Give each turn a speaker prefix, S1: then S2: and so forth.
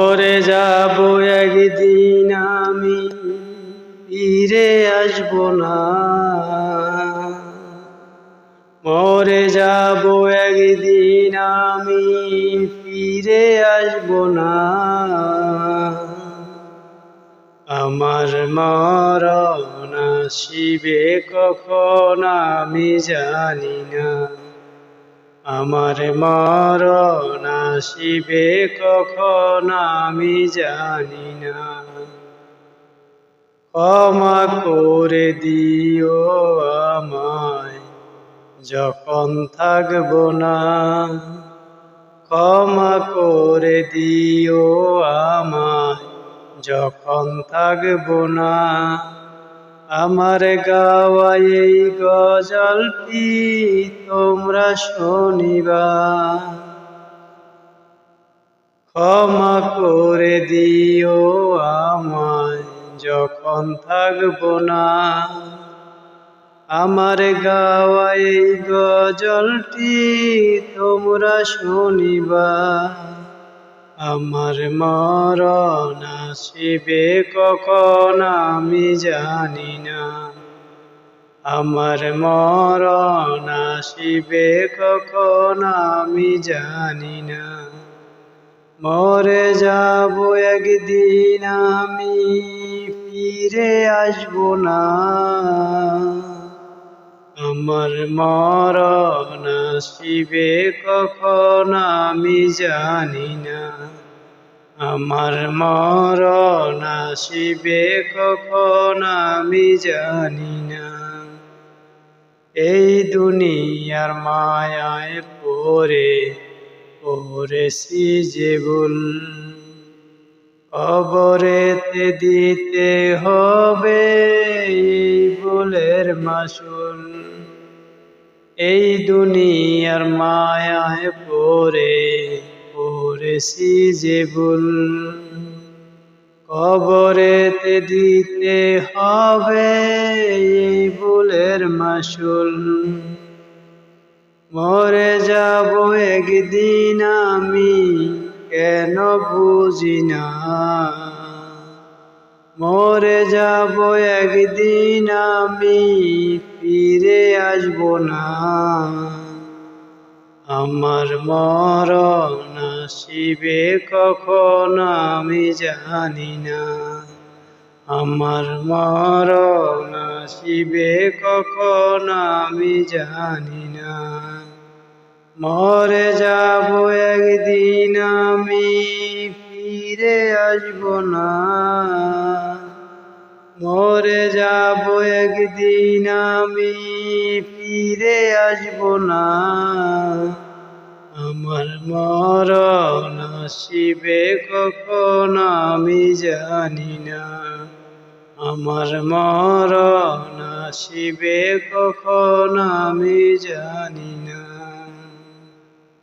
S1: মরে যাব একদিন আমি, ফিরে আসব না। মরে যাব একদিন আমি, ফিরে আসব না। আমার মরণ আসিবে কখন আমি জানি না। আমার মরণ আসিবে কখন আমি জানি না। ক্ষমা করে দিও আমায়, যখন থাকব না। ক্ষমা করে দিও আমায়, যখন থাকব না। আমার গাওয়া এই গজলটি তোমরা শুনিবা? ক্ষমা করে দিও আমায় যখন থাকব না। আমার গাওয়া গজলটি তোমরা শুনিবা। আমার মরণ আসিবে কখন আমি জানি না। আমার মরণ আসিবে কখন আমি জানি না। মরে যাব একদিন আমি, ফিরে আসব না। আমার মরণ আসিবে কখন আমি জানি না। আমার মরণ আসিবে কখন আমি জানি না। এই দুনিয়ার মায়ায় পড়ে, পড়েছি যে ভুল। কবরেতে দিতে হবে ভুলের মাসুল। এই দুনিয়ার মায়ায় পড়ে পড়েছি যে ভুল। কবরেতে দিতে হবে এই ভুলের মাসুল। মরে যাব একদিন আমি, কেন বুঝি না। মরে যাব একদিন আমি, ফিরে আসব না। আমার মরণ আসিবে কখন আমি জানি না। আমার মরণ আসিবে কখন আমি জানি না। মরে যাব আসব না। মরে যাব একদিন আমি, ফিরে আসব না। আমার মরণ আসিবে কখন আমি জানি না। আমার মরণ আসিবে কখন আমি জানি না।